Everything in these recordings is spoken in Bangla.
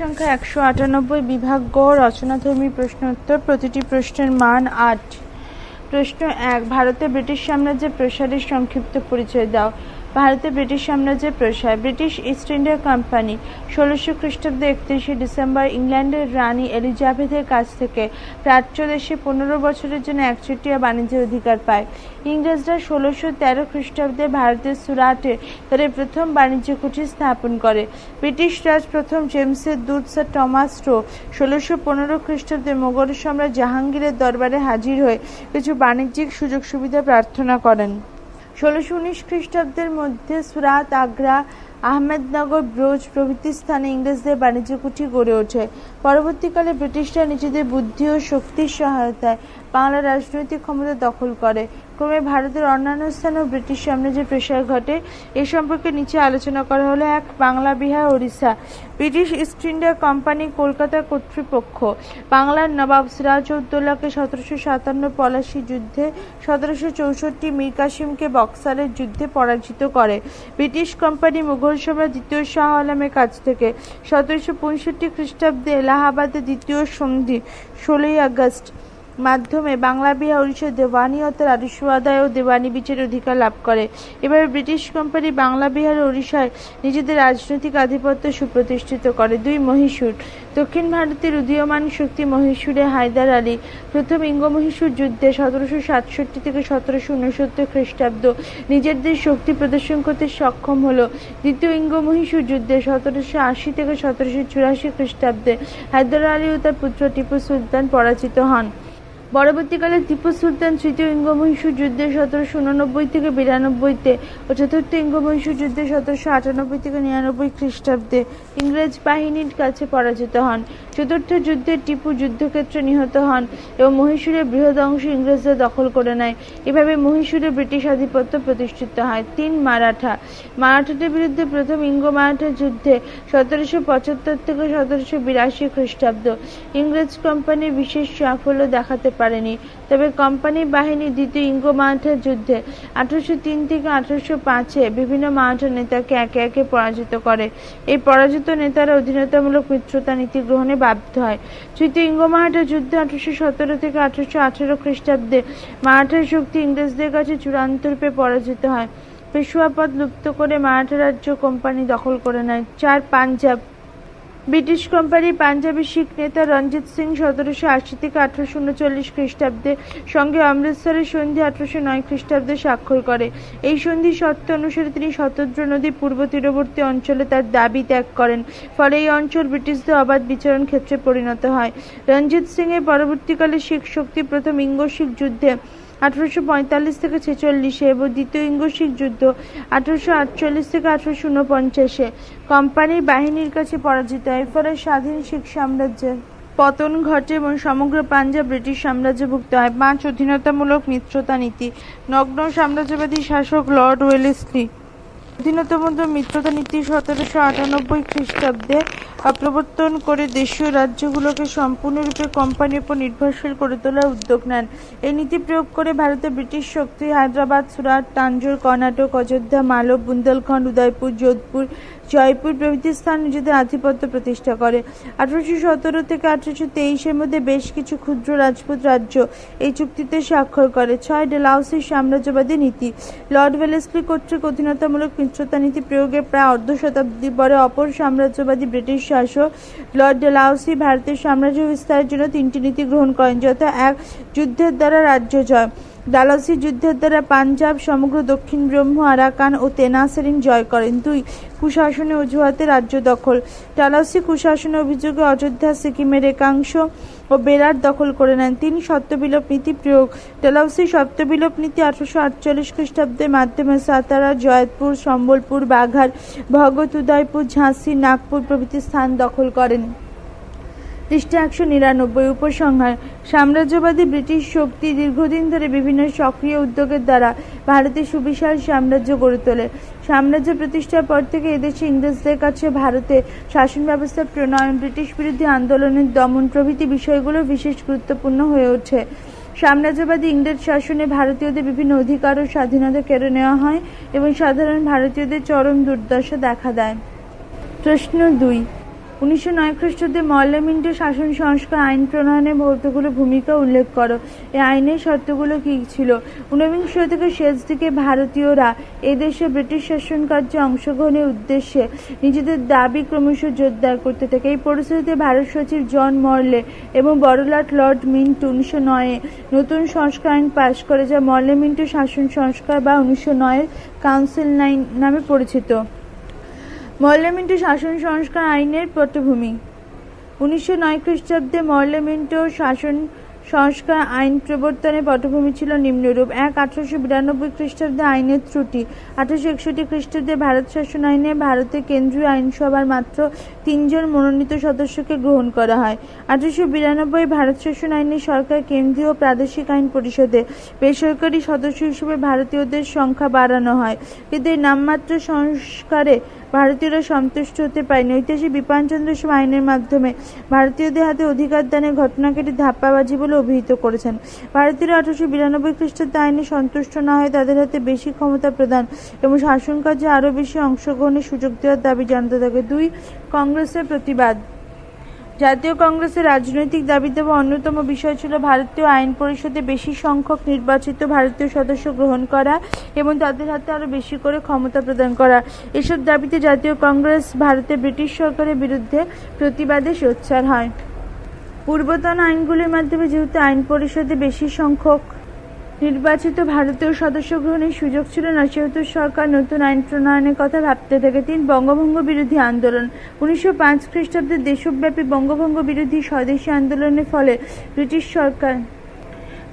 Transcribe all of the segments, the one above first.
সংখ্যা একশো আটানব্বই, বিভাগ গ রচনাধর্মী প্রশ্ন উত্তর প্রতিটি প্রশ্নের মান আট। প্রশ্ন এক, ভারতে ব্রিটিশ সাম্রাজ্যের প্রসারের সংক্ষিপ্ত পরিচয় দাও। ভারতে ব্রিটিশ সাম্রাজ্যের প্রসার। ব্রিটিশ ইস্ট ইন্ডিয়া কোম্পানি ষোলোশো খ্রিস্টাব্দে একত্রিশে ডিসেম্বর ইংল্যান্ডের রানী এলিজাবেথের কাছ থেকে প্রাচ্য দেশে পনেরো বছরের জন্য একচেটিয়া বাণিজ্যের অধিকার পায়। ইংরেজরা ষোলোশো তেরো খ্রিস্টাব্দে ভারতের সুরাটে তাদের প্রথম বাণিজ্য কুঠি স্থাপন করে। ব্রিটিশ রাজ প্রথম জেমসের দূত স্যার টমাস টো ষোলোশো পনেরো খ্রিস্টাব্দে মোগল সম্রাট জাহাঙ্গীরের দরবারে হাজির হয়ে কিছু বাণিজ্যিক সুযোগ সুবিধা প্রার্থনা করেন। ষোলোশো উনিশ খ্রিস্টাব্দের মধ্যে সুরাত আগ্রা আহমেদনগর ব্রোজ প্রভৃতি স্থানে ইংরেজদের বাণিজ্য কুঠি গড়ে ওঠে। পরবর্তীকালে ব্রিটিশরা নিজেদের বুদ্ধি ও শক্তির সহায়তায় বাংলার রাজনৈতিক ক্ষমতা দখল করে। ক্রমে ভারতের অন্যান্য স্থানেও ব্রিটিশ সাম্রাজ্যের প্রসার ঘটে, এ সম্পর্কে নিচে আলোচনা করা হলো এক Bangla, Bihar, Odisha. British East India company Kolkata কর্তৃপক্ষ বাংলার নবাব সিরাজউদ্দৌলাকে সতেরোশো সাতান্ন পলাশি যুদ্ধে সতেরোশো চৌষট্টি মীর কাসিমকে বক্সারের যুদ্ধে পরাজিত করে। ব্রিটিশ কোম্পানি মুঘল সম্রাট দ্বিতীয় শাহ আলমের কাছ থেকে সতেরোশো পঁয়ষট্টি খ্রিস্টাব্দে এলাহাবাদে দ্বিতীয় সন্ধি, ষোলোই আগস্ট। মাধ্যমে বাংলা বিহার উড়িষ্যার দেওয়ানি তার রাজস্ব আদায় ও দেওয়ানি বিচারের অধিকার লাভ করে। এভাবে ব্রিটিশ কোম্পানি বাংলা বিহার ও উড়িষ্যায় নিজেদের রাজনৈতিক আধিপত্য সুপ্রতিষ্ঠিত করে। দুই মহীশূর, দক্ষিণ ভারতের উদীয়মান শক্তি মহীশূরে হায়দার আলী, প্রথম ইঙ্গ মহীশূর যুদ্ধে সতেরোশো সাতষট্টি থেকে সতেরোশো উনসত্তর খ্রিস্টাব্দ নিজেদের শক্তি প্রদর্শন করতে সক্ষম হলো। দ্বিতীয় ইঙ্গ মহীশূর যুদ্ধে সতেরোশো আশি থেকে সতেরোশো চুরাশি খ্রিস্টাব্দে হায়দার আলী ও তার পুত্র টিপু সুলতান পরাজিত হন। পরবর্তীকালে টিপু সুলতান তৃতীয় ইঙ্গমহীশূর যুদ্ধে সতেরোশো উননব্বই থেকে বিরানব্বইতে ও চতুর্থ ইঙ্গমহীশূর যুদ্ধে সতেরোশো আটানব্বই থেকে নিরানব্বই খ্রিস্টাব্দে ইংরেজ বাহিনীর কাছে পরাজিত হন। চতুর্থ যুদ্ধে টিপু যুদ্ধক্ষেত্রে নিহত হন এবং মহীশূরের বৃহৎ অংশ ইংরেজরা দখল করে নেয়। এভাবে মহীশূরে ব্রিটিশ আধিপত্য প্রতিষ্ঠিত হয়। তিন মারাঠা। মারাঠাদের বিরুদ্ধে প্রথম ইঙ্গ মারাঠা যুদ্ধে সতেরোশো পঁচাত্তর থেকে সতেরোশো বিরাশি খ্রিস্টাব্দ ইংরেজ কোম্পানি বিশেষ সাফল্য দেখাতে পারেনি। তবে কোম্পানি বাহিনী দ্বিতীয় ইঙ্গ মারাঠা যুদ্ধে আঠারোশো তিন থেকে আঠারোশো পাঁচে বিভিন্ন মারাঠা নেতাকে একে একে পরাজিত করে। এই পরাজিত নেতারা অধীনতামূলক মিত্রতা নীতি গ্রহণে বাধ্য হয়। তৃতীয় ইঙ্গ মারাঠা যুদ্ধে আঠারোশো সতেরো থেকে আঠারোশো আঠেরো খ্রিস্টাব্দে মারাঠার শক্তি ইংরেজদের কাছে চূড়ান্ত রূপে পরাজিত হয়। পেশোয়া পদ লুপ্ত করে মারাঠা রাজ্য কোম্পানি দখল করে নেয়। চার পাঞ্জাব ব্রিটিশ কোম্পানির পাঞ্জাবি শিখ নেতা রঞ্জিত সিং সতেরোশো আশি থেকে আঠারোশো উনচল্লিশ খ্রিস্টাব্দে সঙ্গে অমৃতসরের সন্ধি আঠারোশো নয় খ্রিস্টাব্দে স্বাক্ষর করে। এই সন্ধি শর্ত অনুসারে তিনি শতদ্র নদীর পূর্ব তীরবর্তী অঞ্চলে তার দাবি ত্যাগ করেন। ফলে এই অঞ্চল ব্রিটিশদের অবাধ বিচরণ ক্ষেত্রে পরিণত হয়। রঞ্জিত সিং এর পরবর্তীকালে শিখ শক্তি প্রথম ইঙ্গ শিখ যুদ্ধে আঠারোশো পঁয়তাল্লিশ থেকে ছেচল্লিশে এবং দ্বিতীয় ইঙ্গ শিখ যুদ্ধ আঠারোশো আটচল্লিশ থেকে আঠারোশো ঊনপঞ্চাশে কোম্পানির বাহিনীর কাছে পরাজিত হয় ফলে স্বাধীন শিখ সাম্রাজ্যের পতন ঘটে এবং সমগ্র পাঞ্জাব ব্রিটিশ সাম্রাজ্যভুক্ত হয়। পাঁচ অধীনতামূলক মিত্রতা নীতি, নগ্ন সাম্রাজ্যবাদী শাসক লর্ড ওয়েলেসলি। অধীনতামূলক মিত্রতা নীতি সতেরোশো আটানব্বই খ্রিস্টাব্দে প্রবর্তন করে দেশীয় রাজ্যগুলোকে সম্পূর্ণরূপে কোম্পানির উপর নির্ভরশীল করে তোলার উদ্যোগ নেন। এই নীতি প্রয়োগ করে ভারতে ব্রিটিশ শক্তি হায়দ্রাবাদ, সুরাট, তাঞ্জোর, কর্ণাটক, অযোধ্যা, মালব, বুন্দেলখণ্ড, উদয়পুর, যোধপুর জয়পুর প্রভৃতি স্থান নিজেদের আধিপত্য প্রতিষ্ঠা করে। আঠারোশো সতেরো থেকে আঠারোশো তেইশের মধ্যে বেশ কিছু ক্ষুদ্র রাজপুত রাজ্য এই চুক্তিতে স্বাক্ষর করে। ছয় ডেলাউসির সাম্রাজ্যবাদী নীতি। লর্ড ওয়েলেসলি কর্তৃক অধীনতামূলক মিত্রতা নীতি প্রয়োগের প্রায় অর্ধ শতাব্দী পরে অপর সাম্রাজ্যবাদী ব্রিটিশ শাসক লর্ড ডেলাউসি ভারতের সাম্রাজ্য বিস্তারের জন্য তিনটি নীতি গ্রহণ করেন, যথা এক, যুদ্ধের দ্বারা রাজ্য জয়। ডালাসি যুদ্ধের দ্বারা পাঞ্জাব, সমগ্র দক্ষিণ ব্রহ্ম, আরাকান ও তেনাসেরিন জয় করেন। দুই, কুশাসনে অজুহাতে রাজ্য দখল। ডালাসি কুশাসনে অভিযোগে অযোধ্যা, সিকিমের একাংশ ও বেরার দখল করে নেন। তিনি, সত্যবিলোপ নীতি প্রয়োগ। ডালাউসি সত্যবিলোপ নীতি আঠারোশো আটচল্লিশ খ্রিস্টাব্দের মাধ্যমে সাতারা জয়পুর সম্বলপুর, বাঘার ভগত উদয়পুর, ঝাঁসি, নাগপুর প্রভৃতি স্থান দখল করেন। পৃষ্ঠা একশো নিরানব্বই উপসংহার। সাম্রাজ্যবাদী ব্রিটিশ শক্তি দীর্ঘদিন ধরে বিভিন্ন সক্রিয় উদ্যোগের দ্বারা ভারতের সুবিশাল সাম্রাজ্য গড়ে তোলে। সাম্রাজ্য প্রতিষ্ঠার পর থেকে এদেশে ইংরেজদের কাছে ভারতে শাসন ব্যবস্থার প্রণয়ন, ব্রিটিশ বিরোধী আন্দোলনের দমন প্রভৃতি বিষয়গুলো বিশেষ গুরুত্বপূর্ণ হয়ে ওঠে। সাম্রাজ্যবাদী ইংরেজ শাসনে ভারতীয়দের বিভিন্ন অধিকার ও স্বাধীনতা কেড়ে নেওয়া হয় এবং সাধারণ ভারতীয়দের চরম দুর্দশা দেখা দেয়। প্রশ্ন দুই। উনিশশো নয় খ্রিস্টাব্দে মল্লমিন্ট শাসন সংস্কার আইন প্রণয়নে ভৌতগুলো ভূমিকা উল্লেখ করো। এই আইনের শর্তগুলো কি ছিল? ঊনবিংশ শতকের শেষ দিকে ভারতীয়রা এদেশে ব্রিটিশ শাসন কার্যে অংশগ্রহণের উদ্দেশ্যে নিজেদের দাবি ক্রমশ জোরদার করতে থাকে। এই পরিস্থিতিতে ভারত সচিব জন মর্লে এবং বড়লাট লর্ড মিন্টু উনিশশো নয়ে নতুন সংস্কার আইন পাশ করে, যা মর্লে মিন্টু শাসন সংস্কার বা উনিশশো নয়ের কাউন্সিল নাইন নামে পরিচিত। মল্লমিন্টু শাসন সংস্কার আইনের পটভূমি। উনিশশো নয় খ্রিস্টাব্দে মল্লমিন্টু শাসন সংস্কার আইন প্রবর্তনের পটভূমি ছিল নিম্নরূপ। এক আঠারোশো বিরানব্বই খ্রিস্টাব্দে আইনের ত্রুটি, আঠারোশো একষট্টি খ্রিস্টাব্দে ভারত শাসন আইনে ভারতের কেন্দ্রীয় আইনসভার মাত্র তিনজন মনোনীত সদস্যকে গ্রহণ করা হয়। আঠারোশো বিরানব্বই ভারত শাসন আইনে সরকার কেন্দ্রীয় প্রাদেশিক আইন পরিষদে বেসরকারি সদস্য হিসেবে ভারতীয়দের সংখ্যা বাড়ানো হয়। এদের নামমাত্র সংস্কারে ভারতীয়রা সন্তুষ্ট হতে পারেনি। ঐতিহাসিক বিপানচন্দ্র সেন আইনের মাধ্যমে ভারতীয়দের হাতে অধিকার দানের ঘটনাকে এটি ধাপ্পাবাজি বলে অভিহিত করেছেন। ভারতীয়রা আঠারোশো বিরানব্বই খ্রিস্টাব্দে আইনে সন্তুষ্ট না হয়ে তাদের হাতে বেশি ক্ষমতা প্রদান এবং শাসন কাজে আরও বেশি অংশগ্রহণের সুযোগ দেওয়ার দাবি জানতে থাকে। দুই, কংগ্রেসের প্রতিবাদ। জাতীয় কংগ্রেসের রাজনৈতিক দাবি দেওয়া অন্যতম বিষয় ছিল ভারতীয় আইন পরিষদে বেশি সংখ্যক নির্বাচিত ভারতীয় সদস্য গ্রহণ করা এবং তাদের হাতে আরও বেশি করে ক্ষমতা প্রদান করা। এসব দাবিতে জাতীয় কংগ্রেস, ভারতে ব্রিটিশ সরকারের বিরুদ্ধে প্রতিবাদে সোচ্চার হয়। পূর্বতন আইনগুলির মাধ্যমে যেহেতু আইন পরিষদে বেশি সংখ্যক নির্বাচিত ভারতীয় সদস্য গ্রহণের সুযোগ ছিল না, সেহেতু সরকার নতুন আইন প্রণয়নের কথা ভাবতে থাকে তিন বঙ্গভঙ্গ বিরোধী আন্দোলন। উনিশশো পাঁচ খ্রিস্টাব্দে দেশব্যাপী বঙ্গভঙ্গ বিরোধী স্বদেশী আন্দোলনের ফলে ব্রিটিশ সরকার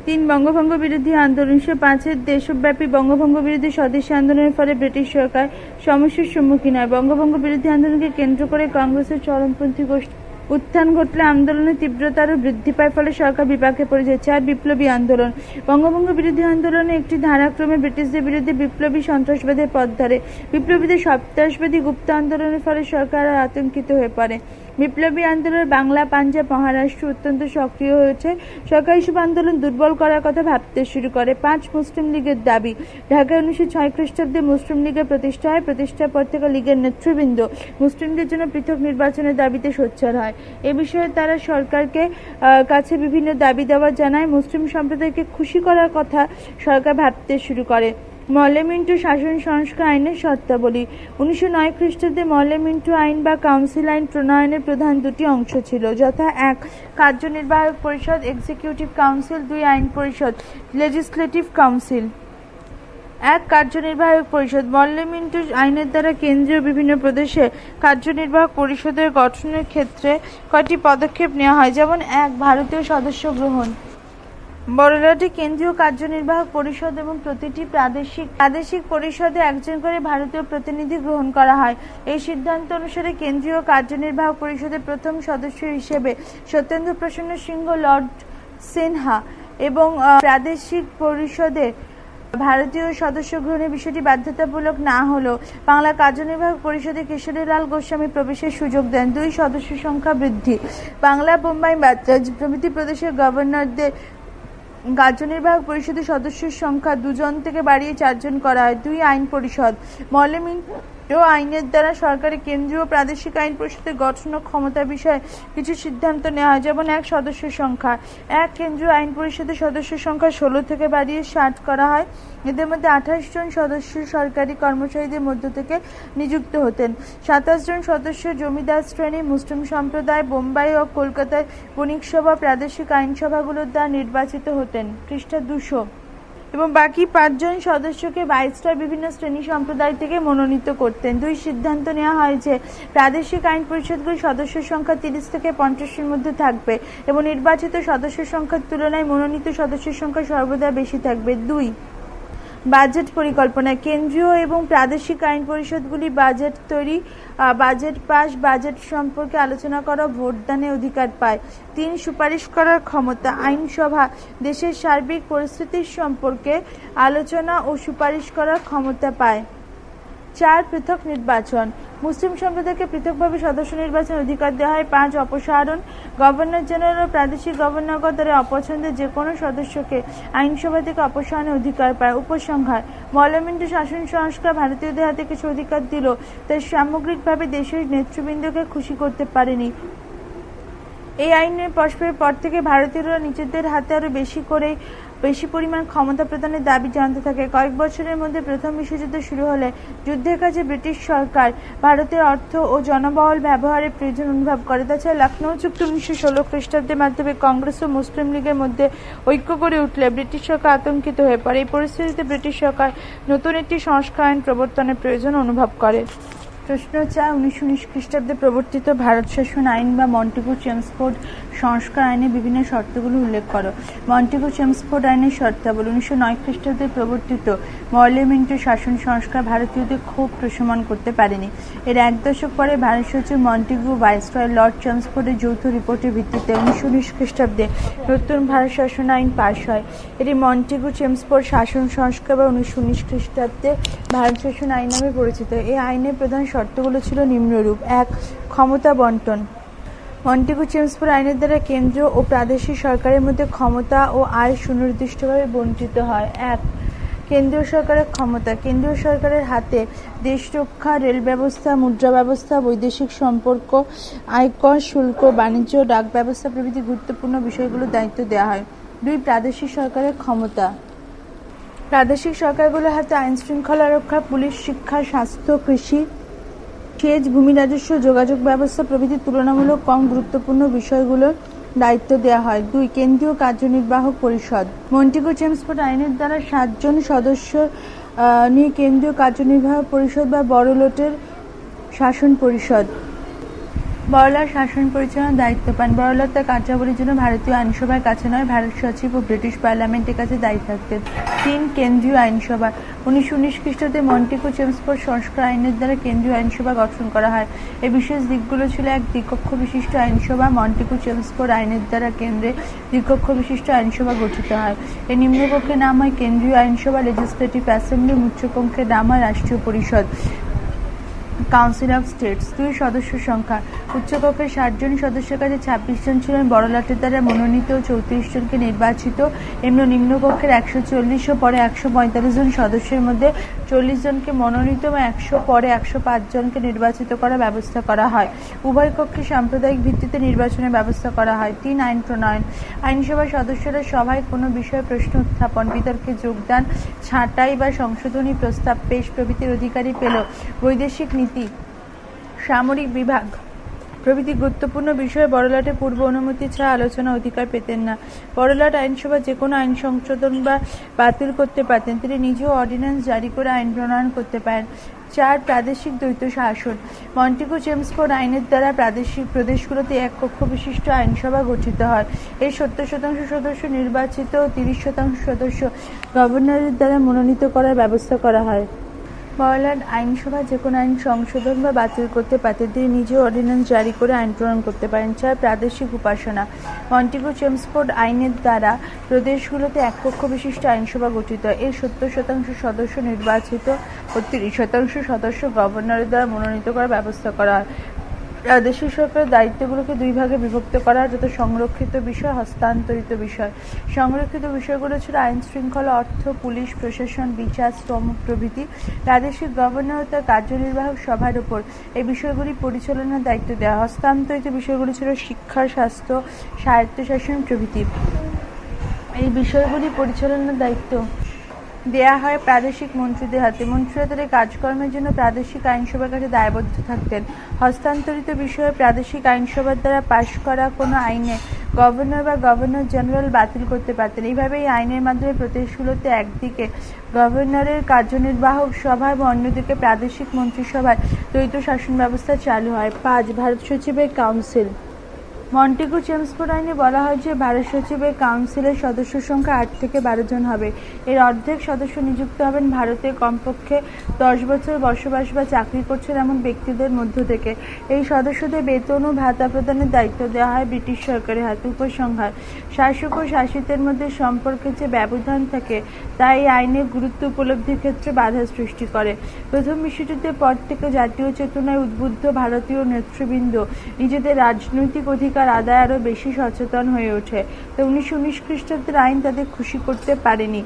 তিন বঙ্গভঙ্গ বিরোধী আন্দোলন, উনিশশো পাঁচের দেশব্যাপী বঙ্গভঙ্গ বিরোধী স্বদেশী আন্দোলনের ফলে ব্রিটিশ সরকার সমস্যার সম্মুখীন হয়। বঙ্গভঙ্গ বিরোধী আন্দোলনকে কেন্দ্র করে কংগ্রেসের চরমপন্থী গোষ্ঠী উত্থান ঘটলে আন্দোলনের তীব্রতা আরও বৃদ্ধি পায়, ফলে সরকার বিপাকে পড়ে যায়। চার বিপ্লবী আন্দোলন। বঙ্গভঙ্গ বিরোধী আন্দোলনে একটি ধারাক্রমে ব্রিটিশদের বিরুদ্ধে বিপ্লবী সন্ত্রাসবাদের পথ ধরে। বিপ্লবীদের সন্ত্রাসবাদী গুপ্ত আন্দোলনের ফলে সরকার আতঙ্কিত হয়ে পড়ে। বিপ্লবী আন্দোলন বাংলা, পাঞ্জাব, মহারাষ্ট্র অত্যন্ত সক্রিয় হয়েছে। সরকার হিসেব আন্দোলন দুর্বল করার কথা ভাবতে শুরু করে পাঁচ মুসলিম লীগের দাবি। ঢাকায় উনিশশো ছয় খ্রিস্টাব্দে মুসলিম লীগের প্রতিষ্ঠা হয়। প্রতিষ্ঠার পর থেকে লীগের নেতৃবৃন্দ মুসলিমদের জন্য পৃথক নির্বাচনের দাবিতে সোচ্চার হয়। এ বিষয়ে তারা সরকারকে কাছে বিভিন্ন দাবি দেওয়া জানায়। মুসলিম সম্প্রদায়কে খুশি করার কথা সরকার ভাবতে শুরু করে। মল্লেমিন্টু শাসন সংস্কার আইনের শর্তাবলী উনিশশো নয় খ্রিস্টাব্দে মল্লেমিন্টু আইন বা কাউন্সিল আইন প্রণয়নের প্রধান দুটি অংশ ছিল, যথা এক, কার্যনির্বাহক পরিষদ, এক্সিকিউটিভ কাউন্সিল, দুই, আইন পরিষদ, লেজিসলেটিভ কাউন্সিল। এক, কার্যনির্বাহক পরিষদ। মল্লেমিন্টু আইনের দ্বারা কেন্দ্রীয় বিভিন্ন প্রদেশে কার্যনির্বাহক পরিষদের গঠনের ক্ষেত্রে কয়টি পদক্ষেপ নেওয়া হয়? যেমন, এক, ভারতীয় সদস্য গ্রহণ। বড়লাটে কেন্দ্রীয় কার্যনির্বাহক পরিষদ এবং প্রতিটি প্রাদেশিক প্রাদেশিক পরিষদে একজন করে ভারতীয় প্রতিনিধি গ্রহণ করা হয়। এই সিদ্ধান্ত অনুসারে কেন্দ্রীয় কার্যনির্বাহক পরিষদের প্রথম সদস্য হিসেবে সত্যেন্দ্র প্রসন্ন সিংহ, লর্ড সিনহা এবং প্রাদেশিক পরিষদে ভারতীয় সদস্য গ্রহণের বিষয়টি বাধ্যতামূলক না হলেও বাংলা কার্যনির্বাহক পরিষদে কেশরীলাল গোস্বামী প্রবেশের সুযোগ দেন। দুই সদস্য সংখ্যা বৃদ্ধি। বাংলা, বোম্বাই প্রভৃতি প্রদেশের গভর্নরদের কার্যনির্বাহক পরিষদের সদস্যের সংখ্যা দুজন থেকে বাড়িয়ে চারজন করা হয়। দুই আইন পরিষদ মলেমিন ও আইনের দ্বারা সরকারের কেন্দ্রীয় প্রাদেশিক আইন পরিষদের গঠন ও ক্ষমতা বিষয়ে কিছু সিদ্ধান্ত নেওয়া হয়। যেমন এক সদস্য সংখ্যা। এক কেন্দ্রীয় আইন পরিষদের সদস্য সংখ্যা ষোলো থেকে বাড়িয়ে ষাট করা হয়। এদের মধ্যে আঠাশ জন সদস্য সরকারি কর্মচারীদের মধ্য থেকে নিযুক্ত হতেন। সাতাশ জন সদস্য জমিদার শ্রেণি, মুসলিম সম্প্রদায়, বোম্বাই ও কলকাতায় বণিক সভা, প্রাদেশিক আইনসভাগুলোর দ্বারা নির্বাচিত হতেন। খ্রিস্টা দুশো। এবং বাকি পাঁচজন সদস্যকে বাইস্টার বিভিন্ন শ্রেণি সম্প্রদায় থেকে মনোনীত করতেন। দুই সিদ্ধান্ত নেওয়া হয় যে প্রাদেশিক আইন পরিষদগুলির সদস্য সংখ্যা তিরিশ থেকে পঞ্চাশের মধ্যে থাকবে এবং নির্বাচিত সদস্য সংখ্যার তুলনায় মনোনীত সদস্যের সংখ্যা সর্বদা বেশি থাকবে। দুই বাজেট পরিকল্পনা। কেন্দ্রীয় এবং প্রাদেশিক আইন পরিষদগুলি বাজেট তৈরি বাজেট পাস, বাজেট সম্পর্কে আলোচনা করা ভোটদানে অধিকার পায়। তিন, সুপারিশ করার ক্ষমতা। আইনসভা, দেশের সার্বিক পরিস্থিতির সম্পর্কে আলোচনা ও সুপারিশ করার ক্ষমতা পায়। চার পৃথক নির্বাচন। মুসলিম সম্প্রদায়কে পৃথকভাবে সদস্য নির্বাচন অধিকার দেওয়া হয় পাঁচ অপসারণ। গভর্নর জেনারেল ও প্রাদেশিক গভর্নরগণ দ্বারা অপছন্দের যে কোনো সদস্যকে আইনসভা থেকে অপসারণের অধিকার পায় উপসংহার। মল্লমিন্ট শাসন সংস্কার ভারতীয়দের হাতে কিছু অধিকার দিল, তাই সামগ্রিকভাবে দেশের নেতৃবৃন্দকে খুশি করতে পারেনি। এই আইনের পরস্পরের পর থেকে ভারতীয়রা নিজেদের হাতে আরও বেশি করে বেশি পরিমাণ ক্ষমতা প্রদানের দাবি জানতে থাকে। কয়েক বছরের মধ্যে প্রথম বিশ্বযুদ্ধ শুরু হলে যুদ্ধের কাছে ব্রিটিশ সরকার ভারতের অর্থ ও জনবহল ব্যবহারের প্রয়োজন অনুভব করে। তাছাড়া লখনৌ চুক্তি উনিশশো ষোলো খ্রিস্টাব্দের মাধ্যমে কংগ্রেস ও মুসলিম লীগের মধ্যে ঐক্য করে উঠলে ব্রিটিশ সরকার আতঙ্কিত হয়ে পড়ে। এই পরিস্থিতিতে ব্রিটিশ সরকার নতুন একটি সংস্কার আইন প্রবর্তনের প্রয়োজন অনুভব করে। প্রশ্ন চার উনিশশো উনিশ খ্রিস্টাব্দে প্রবর্তিত ভারত শাসন আইন বা মন্টিগু চেমসফোর্ড সংস্কার আইনে বিভিন্ন শর্তগুলো উল্লেখ করো। মন্টিগু চেমসফোর্ড আইনের শর্তাবলী উনিশশো নয় খ্রিস্টাব্দে প্রবর্তিত মর্লেমেন্ট শাসন সংস্কার ভারতীয়দের খুব প্রশমন করতে পারেনি। এর এক দশক পরে ভারত সচিব মন্টিগু ভাইসরয় লর্ড চেমসফোর্ডের যৌথ রিপোর্টের ভিত্তিতে উনিশশো উনিশ খ্রিস্টাব্দে নতুন ভারত শাসন আইন পাশ হয়। এটি মন্টিগু চেমসফোর্ড শাসন সংস্কার বা উনিশশো উনিশ খ্রিস্টাব্দে ভারত শাসন আইন নামে পরিচিত। এই আইনের প্রধান শর্তগুলো ছিল নিম্নরূপ। এক, ক্ষমতা বন্টন। মন্টিগু চেমসফোর্ড আইনের দ্বারা কেন্দ্র ও প্রাদেশিক সরকারের মধ্যে ক্ষমতা ও আয় সুনির্দিষ্টভাবে বণ্টিত হয়। এক, কেন্দ্রীয় সরকারের ক্ষমতা। কেন্দ্রীয় সরকারের হাতে দেশ রক্ষা, রেল ব্যবস্থা, মুদ্রা ব্যবস্থা, বৈদেশিক সম্পর্ক, আয়কর, শুল্ক, বাণিজ্য, ডাক ব্যবস্থা প্রভৃতি গুরুত্বপূর্ণ বিষয়গুলোর দায়িত্ব দেওয়া হয়। দুই, প্রাদেশিক সরকারের ক্ষমতা। প্রাদেশিক সরকারগুলোর হাতে আইন শৃঙ্খলা রক্ষা, পুলিশ শিক্ষা, স্বাস্থ্য, কৃষি সেচ ভূমি রাজস্ব, যোগাযোগ ব্যবস্থা প্রভৃতি তুলনামূলক কম গুরুত্বপূর্ণ বিষয়গুলোর দায়িত্ব দেওয়া হয়। দুই, কেন্দ্রীয় কার্যনির্বাহক পরিষদ। মন্টিগো চেমস্পট আইনের দ্বারা সাতজন সদস্য নিয়ে কেন্দ্রীয় কার্যনির্বাহক পরিষদ বা বড়লোটের শাসন পরিষদ। বড়লাট শাসন পরিচালনার দায়িত্ব পান। বড়লাট তার কার্যাবলীর জন্য ভারতীয় আইনসভার কাছে নয়, ভারত সচিব ও ব্রিটিশ পার্লামেন্টের কাছে দায়ী থাকতেন। তিন কেন্দ্রীয় আইনসভা। উনিশশো উনিশ খ্রিস্টাব্দে মন্টিকো চেমসফোর্ড সংস্কার আইনের দ্বারা কেন্দ্রীয় আইনসভা গঠন করা হয়। এই বিশেষ দিকগুলো ছিল এক দ্বিকক্ষ বিশিষ্ট আইনসভা, মন্টিকো চেমসফোর্ড আইনের দ্বারা কেন্দ্রে দ্বিকক্ষ বিশিষ্ট আইনসভা গঠিত হয়। এই নিম্নকক্ষের নাম হয় কেন্দ্রীয় আইনসভা লেজিসলেটিভ অ্যাসেম্বলি উচ্চকক্ষের নাম হয় রাষ্ট্রীয় পরিষদ। কাউন্সিল অফ স্টেটস দুই সদস্য সংখ্যা। উচ্চকক্ষের ষাট জন সদস্যের কাছে ছাব্বিশ জন ছিলেন বড়লাটের দ্বারা মনোনীত চৌত্রিশ জনকে নির্বাচিত। এমনি নিম্নকক্ষের একশো চল্লিশ ও পরে একশো পঁয়তাল্লিশ জন সদস্যের মধ্যে চল্লিশ জনকে মনোনীত এবং একশো পরে একশো পাঁচ জনকে নির্বাচিত করার ব্যবস্থা করা হয়। উভয় কক্ষে সাম্প্রদায়িক ভিত্তিতে নির্বাচনের ব্যবস্থা করা হয়। তিন আইন প্রণয়ন। আইনসভার সদস্যরা সভায় কোনো বিষয়ে প্রশ্ন উত্থাপন, বিতর্কে যোগদান, ছাঁটাই বা সংশোধনী প্রস্তাব পেশ প্রভৃতির অধিকারী পেল। বৈদেশিক নীতি, সামরিক বিভাগ। প্রভৃতি গুরুত্বপূর্ণ বিষয়ে বড়লাটে পূর্ব অনুমতি ছাড়া আলোচনা অধিকার পেতেন না। বড়লাট আইনসভা যে কোনো আইন সংশোধন বা বাতিল করতে পারতেন। তিনি নিজেও অর্ডিন্যান্স জারি করে আইন প্রণয়ন করতে পারেন। চার, প্রাদেশিক দ্বৈত শাসন। মন্টিগো চেমসফোর্ড আইনের দ্বারা প্রাদেশিক প্রদেশগুলোতে এক কক্ষ বিশিষ্ট আইনসভা গঠিত হয়। এর সত্তর শতাংশ সদস্য নির্বাচিত ও তিরিশ শতাংশ সদস্য গভর্নরের দ্বারা মনোনীত করার ব্যবস্থা করা হয়। বড়লাট আইনসভা যে কোনো আইন সংশোধন বা বাতিল করতে পারে তিনি নিজে অর্ডিন্যান্স জারি করে আইন প্রণয়ন করতে পারেন চার প্রাদেশিক উপাসনা। মন্টিগো চেমসফোর্ড আইনের দ্বারা প্রদেশগুলোতে একপক্ষ বিশিষ্ট আইনসভা গঠিত। এর সত্তর শতাংশ সদস্য নির্বাচিত ও তিরিশ শতাংশ সদস্য গভর্নরের দ্বারা মনোনীত করার ব্যবস্থা করা হয়। প্রাদেশিক সরকারের দায়িত্বগুলোকে দুই ভাগে বিভক্ত করা যত সংরক্ষিত বিষয়, হস্তান্তরিত বিষয়। সংরক্ষিত বিষয়গুলো ছিল আইন শৃঙ্খলা, অর্থ, পুলিশ, প্রশাসন, বিচার, শ্রম, প্রভৃতি। প্রাদেশিক গভর্নর তার কার্যনির্বাহক সভার উপর এই বিষয়গুলি পরিচালনার দায়িত্ব দেওয়া হস্তান্তরিত বিষয়গুলি ছিল শিক্ষা, স্বাস্থ্য, স্বায়ত্তশাসন, প্রভৃতি। এই বিষয়গুলি পরিচালনার দায়িত্ব দেয়া হয় প্রাদেশিক মন্ত্রীদের হাতে। মন্ত্রীরা তাদের কাজকর্মের জন্য প্রাদেশিক আইনসভার কাছে দায়বদ্ধ থাকতেন। হস্তান্তরিত বিষয়ে প্রাদেশিক আইনসভার দ্বারা পাশ করা কোনো আইনে গভর্নর বা গভর্নর জেনারেল বাতিল করতে পারতেন। এইভাবে এই আইনের মাধ্যমে প্রদেশগুলোতে একদিকে গভর্নরের কার্যনির্বাহক সভা এবং অন্যদিকে প্রাদেশিক মন্ত্রিসভার দ্বৈত শাসন ব্যবস্থা চালু হয়। পাঁচ, ভারত সচিবের কাউন্সিল। মন্টিগু চেমসফোর্ড আইনে বলা হয় যে ভারত সচিবের কাউন্সিলের সদস্য সংখ্যা আট থেকে বারো জন হবে। এর অর্ধেক সদস্য নিযুক্ত হবেন ভারতে কমপক্ষে দশ বছর বসবাস বা চাকরি করছেন এমন ব্যক্তিদের মধ্য থেকে। এই সদস্যদের বেতন ও ভাতা প্রদানের দায়িত্ব দেওয়া হয় ব্রিটিশ সরকারের হাতে উপসংহার। শাসক ও শাসিতের মধ্যে সম্পর্কের যে ব্যবধান থাকে, তা এই আইনের গুরুত্ব উপলব্ধির ক্ষেত্রে বাধা সৃষ্টি করে। প্রথম বিশ্বযুদ্ধের পর থেকে জাতীয় চেতনায় উদ্বুদ্ধ ভারতীয় নেতৃবৃন্দ নিজেদের রাজনৈতিক অধিকার অধিকার আদায় আরও বেশি সচেতন হয়ে ওঠে। তো উনিশশো উনিশ খ্রিস্টাব্দের আইন তাদের খুশি করতে পারেনি।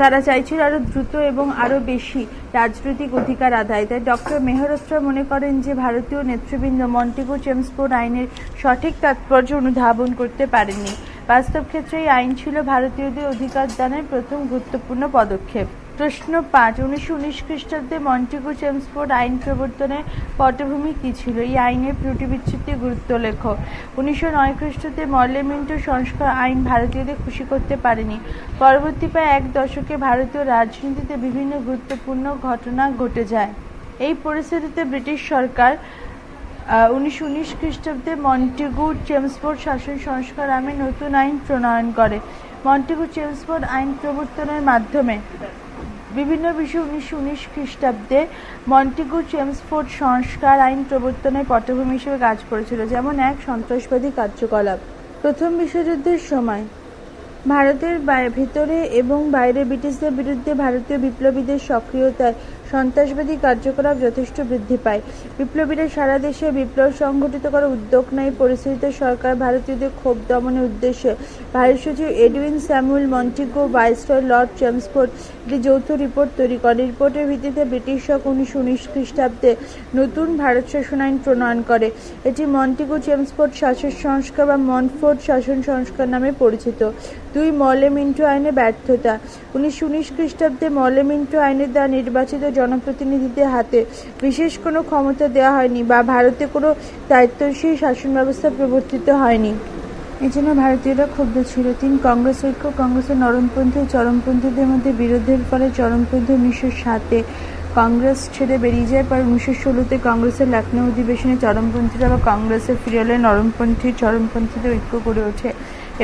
তারা চাইছিল আরও দ্রুত এবং আরও বেশি রাজনৈতিক অধিকার আদায়। তাই ডক্টর মেহরত্রা মনে করেন যে ভারতীয় নেতৃবৃন্দ মন্টিগো চেমসফোর্ড আইনের সঠিক তাৎপর্য অনুধাবন করতে পারেনি বাস্তব ক্ষেত্রে এই আইন ছিল ভারতীয়দের অধিকার দানের প্রথম গুরুত্বপূর্ণ পদক্ষেপ। প্রশ্ন পাঁচ, উনিশশো উনিশ খ্রিস্টাব্দে মন্টিগো চেমসফোর্ড আইন প্রবর্তনের পটভূমি কী ছিল? এই আইনের ত্রুটি বিচ্ছুতি গুরুত্ব লেখ। উনিশশো নয় খ্রিস্টাব্দে মর্লেমেন্টো সংস্কার আইন ভারতীয়দের খুশি করতে পারেনি। পরবর্তী প্রায় এক দশকে ভারতীয় রাজনীতিতে বিভিন্ন গুরুত্বপূর্ণ ঘটনা ঘটে যায়। এই পরিস্থিতিতে ব্রিটিশ সরকার উনিশশো উনিশ খ্রিস্টাব্দে মন্টেগু চেমসফোর্ড শাসন সংস্কার নামে নতুন আইন প্রণয়ন করে। মন্টেগু চেমসফোর্ড আইন প্রবর্তনের মাধ্যমে বিভিন্ন বিষয়ে উনিশশো উনিশ খ্রিস্টাব্দে মন্টিগু চেমসফোর্ড সংস্কার আইন প্রবর্তনের পটভূমি হিসেবে কাজ করেছিল, যেমন এক সন্ত্রাসবাদী কার্যকলাপ। প্রথম বিশ্বযুদ্ধের সময় ভারতের ভিতরে এবং বাইরে ব্রিটিশদের বিরুদ্ধে ভারতীয় বিপ্লবীদের সক্রিয়তায় সন্ত্রাসবাদী কার্যকলাপ যথেষ্ট বৃদ্ধি পায়। বিপ্লবীরা সারা দেশে বিপ্লব সংগঠিত করার উদ্যোগ নেয়। পরিস্থিতিতে সরকার ভারতীয়দের ক্ষোভ দমনের উদ্দেশ্যে ভারত সচিব Edwin Samuel Montagu, viceroy lord Chelmsford একটি যৌথ রিপোর্ট তৈরি করে রিপোর্টের ভিত্তিতে ব্রিটিশ সরকার উনিশশো উনিশ খ্রিস্টাব্দে নতুন ভারত শাসন আইন প্রণয়ন করে। এটি মন্টিগো চেমসফোর্ড শাসন সংস্কার বা মনফোর্ড শাসন সংস্কার নামে পরিচিত। দুই মলেমিন্টো আইনে ব্যর্থতা। উনিশশো উনিশ খ্রিস্টাব্দে মলেমিন্টো আইনের দ্বারা নির্বাচিত জনপ্রতিনিধিদের হাতে বিশেষ কোনো ক্ষমতা দেওয়া হয়নি বা ভারতে কোনো দায়িত্বশীল শাসন ব্যবস্থা প্রবর্তিত হয়নি। এজন্য ভারতীয়রা ক্ষুব্ধ ছিল। তিন কংগ্রেস ঐক্য, কংগ্রেসের নরমপন্থী চরমপন্থীদের মধ্যে বিরোধের ফলে চরমপন্থী উনিশশো সাতে কংগ্রেস ছেড়ে বেরিয়ে যায়। পর উনিশশো ষোলোতে কংগ্রেসের লখনৌ অধিবেশনে চরমপন্থীরা বা কংগ্রেসে ফিরে এলে নরমপন্থী, চরমপন্থীদের ঐক্য গড়ে ওঠে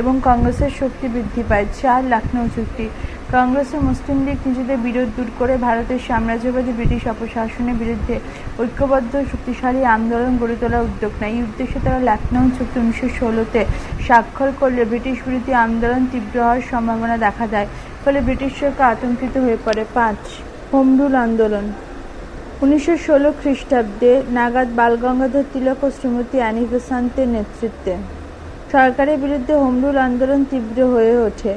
এবং কংগ্রেসের শক্তি বৃদ্ধি পায়। চার লখনৌ চুক্তি কংগ্রেসের মুসলিম লীগ নিজেদের বিরোধ দূর করে ভারতের সাম্রাজ্যবাদী ব্রিটিশ অপশাসনের বিরুদ্ধে ঐক্যবদ্ধ, শক্তিশালী আন্দোলন গড়ে তোলার উদ্যোগ নেয়। এই উদ্দেশ্যে তারা লখনৌ চুক্তি উনিশশো ষোলোতে স্বাক্ষর করলে ব্রিটিশ বিরোধী আন্দোলন তীব্র হওয়ার সম্ভাবনা দেখা দেয়, ফলে ব্রিটিশ সরকার আতঙ্কিত হয়ে পড়ে পাঁচ। হোম রুল আন্দোলন। উনিশশো ষোলো খ্রিস্টাব্দে নাগাদ বালগঙ্গাধর তিলক ও শ্রীমতী অ্যানি বেসান্তের নেতৃত্বে। সরকারের বিরুদ্ধে হোম রুল আন্দোলন তীব্র হয়ে ওঠে।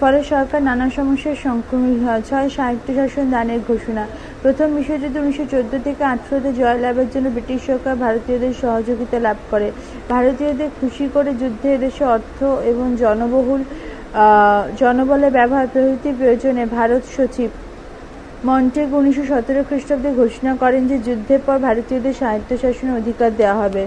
ফলে সরকার নানা সমস্যার সংক্রমিত হয়। ছয় স্বায়ত্তশাসন দানের ঘোষণা। প্রথম বিশ্বযুদ্ধ উনিশশো চোদ্দ থেকে আঠারোতে জয়লাভের জন্য ব্রিটিশ সরকার ভারতীয়দের সহযোগিতা লাভ করে। ভারতীয়দের খুশি করে যুদ্ধে এদেশে অর্থ এবং জনবহুল জনবলের ব্যবহার প্রভৃতির প্রয়োজনে ভারত সচিব মন্টেগ উনিশশো সতেরো খ্রিস্টাব্দে ঘোষণা করেন যে যুদ্ধের পর ভারতীয়দের স্বায়ত্তশাসনের অধিকার দেওয়া হবে।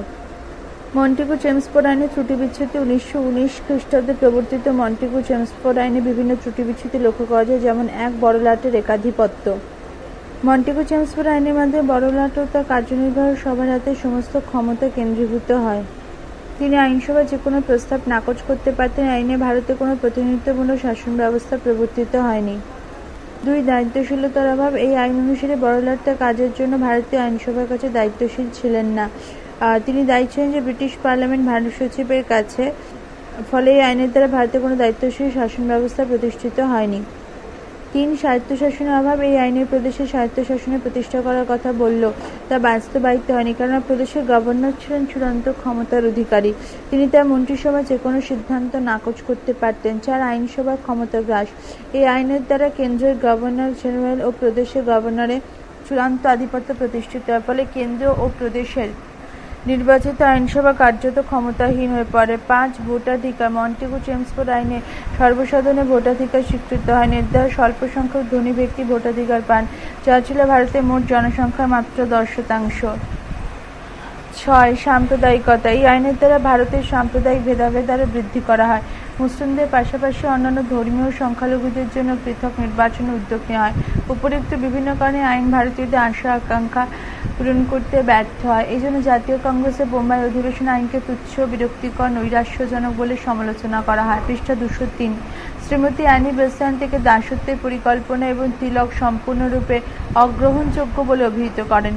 মন্টেগু চেমসফোর্ড আইনে ত্রুটি বিচ্ছুতি উনিশশো উনিশ খ্রিস্টাব্দে প্রবর্তিত মন্টেগু চেমসফোর্ড আইনে বিভিন্ন ত্রুটি বিচ্ছুতি লক্ষ্য করা যায়, যেমন এক, বড়লাটের একাধিপত্য। মন্টেগু চেমসফোর্ড আইনের মাধ্যমে বড়লাট ও তার কার্যনির্বাহক সবার হাতে সমস্ত ক্ষমতা কেন্দ্রীভূত হয়। তিনি আইনসভা যে কোনো প্রস্তাব নাকচ করতে পারতেন, আইনে ভারতে কোনো প্রতিনিধিত্বমূলক শাসন ব্যবস্থা প্রবর্তিত হয়নি। দুই, দায়িত্বশীলতার অভাব। এই আইন অনুসারে বড়লাট তার কাজের জন্য ভারতীয় আইনসভার কাছে দায়িত্বশীল ছিলেন না। তিনি দায়ী ছিলেন যে ব্রিটিশ পার্লামেন্ট ভারত সচিবের কাছে, ফলে এই আইনের দ্বারা ভারতে কোনো দায়িত্বশীল শাসন ব্যবস্থা প্রতিষ্ঠিত হয়নি। তিন স্বায়ত্তশাসনের অভাব এই আইনের প্রদেশে স্বায়ত্তশাসনের প্রতিষ্ঠা করার কথা বলল, তা বাস্তবায়িত হয়নি কেননা প্রদেশের গভর্নর ছিলেন চূড়ান্ত ক্ষমতার অধিকারী। তিনি তার মন্ত্রিসভা যে কোনো সিদ্ধান্ত নাকচ করতে পারতেন চার আইনসভার ক্ষমতা গ্রাস। এই আইনের দ্বারা কেন্দ্রের গভর্নর জেনারেল ও প্রদেশের গভর্নরের চূড়ান্ত আধিপত্য প্রতিষ্ঠিত হয়, ফলে কেন্দ্র ও প্রদেশের নির্বাচিত আইনসভা কার্যত ক্ষমতাহীন হয়ে পড়ে। পাঁচ ভোটাধিকার, মন্টেগু চেমসফোর্ড আইনে সর্বসাধারণের ভোটাধিকার স্বীকৃত হয়। নির্ধারণ স্বল্প সংখ্যক ধনী ব্যক্তি ভোটাধিকার পান। যা ছিল ভারতের মোট জনসংখ্যার মাত্র দশ শতাংশ। ছয় সাম্প্রদায়িকতা, এই আইনের দ্বারা ভারতের সাম্প্রদায়িক ভেদাভেদ আরও বৃদ্ধি করা হয়। মুসলিমদের পাশাপাশি অন্যান্য ধর্মীয় সংখ্যালঘুদের জন্য পৃথক নির্বাচনের উদ্যোগ নেওয়া হয়। উপরিক্ত বিভিন্ন কারণে আইন ভারতীয়দের আশা, আকাঙ্ক্ষা পূরণ করতে ব্যর্থ হয়। এই জন্য জাতীয় কংগ্রেসের বোম্বাই অধিবেশন আইনকে তুচ্ছ, বিরক্তিকর, নৈরাশ্যজনক বলে সমালোচনা করা হয়। পৃষ্ঠা দুশো তিন। শ্রীমতী অ্যানি বেসান থেকে দাসত্বের পরিকল্পনা এবং তিলক সম্পূর্ণরূপে অগ্রহণযোগ্য বলে অভিহিত করেন।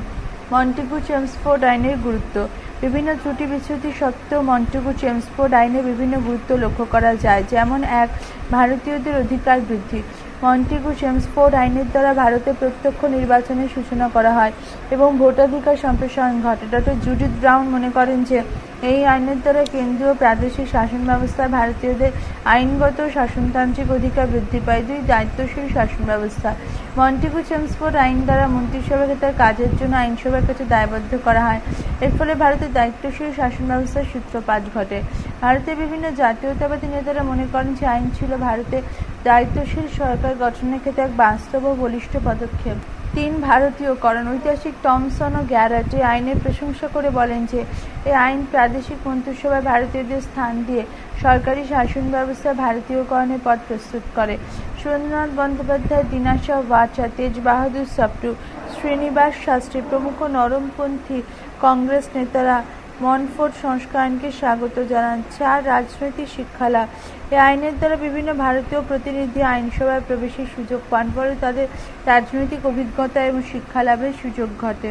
মন্টেগু চেমসফোর্ড আইনের গুরুত্ব। বিভিন্ন ত্রুটি বিচ্যুতি সত্ত্বেও মন্টেগু চেমসফোর্ড আইনে বিভিন্ন গুরুত্ব লক্ষ্য করা যায়, যেমন এক, ভারতীয়দের অধিকার বৃদ্ধি। মন্টেগু চেমসফোর্ড আইনের দ্বারা ভারতে প্রত্যক্ষ নির্বাচনের সূচনা করা হয় এবং ভোটাধিকার সম্প্রসারণ ঘটে। ডক্টর জুডিথ ব্রাউন মনে করেন যে, এই আইনের দ্বারা কেন্দ্রীয় প্রাদেশিক শাসন ব্যবস্থায় ভারতীয়দের আইনগত শাসনতান্ত্রিক অধিকার বৃদ্ধি পায়। দুই, দায়িত্বশীল শাসন ব্যবস্থা। মন্টিগু চেমসফোর্ড আইন দ্বারা মন্ত্রিসভাকে তার কাজের জন্য আইনসভার কাছে দায়বদ্ধ করা হয়। এর ফলে ভারতের দায়িত্বশীল শাসন ব্যবস্থার সূত্রপাত ঘটে। ভারতের বিভিন্ন জাতীয়তাবাদী নেতারা মনে করেন যে আইন ছিল ভারতে দায়িত্বশীল সরকার গঠনের ক্ষেত্রে এক বাস্তব ও বলিষ্ঠ পদক্ষেপ। তিন ভারতীয়করণ ঐতিহাসিক টমসন ও গ্যারাট এই আইনের প্রশংসা করে বলেন যে, এই আইন প্রাদেশিক মন্ত্রিসভায় ভারতীয়দের স্থান দিয়ে সরকারি শাসন ব্যবস্থা ভারতীয়করণের পথ প্রস্তুত করে। সুরেন্দ্রনাথ বন্দ্যোপাধ্যায়, দিনাশা ওয়াচা তেজ বাহাদুর সপটু, শ্রীনিবাস শাস্ত্রী প্রমুখ নরমপন্থী কংগ্রেস নেতারা মনফোর্ড সংস্করণকে স্বাগত জানান চার রাজনৈতিক শিক্ষালাভ এই আইনের দ্বারা বিভিন্ন ভারতীয় প্রতিনিধি আইনসভায় প্রবেশের সুযোগ পান, ফলে তাদের রাজনৈতিক অভিজ্ঞতা এবং শিক্ষালাভের সুযোগ ঘটে।